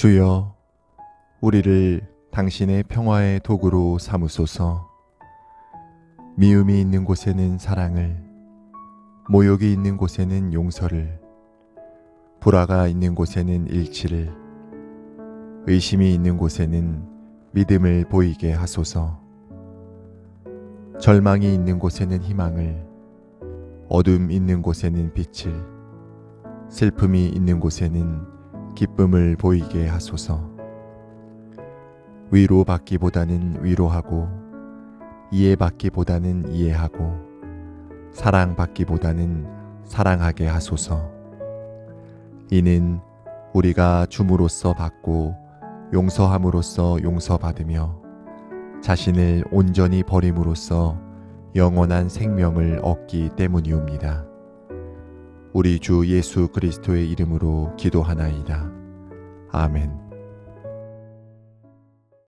주여, 우리를 당신의 평화의 도구로 삼으소서. 미움이 있는 곳에는 사랑을, 모욕이 있는 곳에는 용서를, 불화가 있는 곳에는 일치를, 의심이 있는 곳에는 믿음을 보이게 하소서. 절망이 있는 곳에는 희망을, 어둠 있는 곳에는 빛을, 슬픔이 있는 곳에는 기쁨을 보이게 하소서. 위로받기보다는 위로하고, 이해받기보다는 이해하고, 사랑받기보다는 사랑하게 하소서. 이는 우리가 줌으로써 받고 용서함으로써 용서받으며 자신을 온전히 버림으로써 영원한 생명을 얻기 때문이옵니다. 우리 주 예수 그리스도의 이름으로 기도하나이다. 아멘.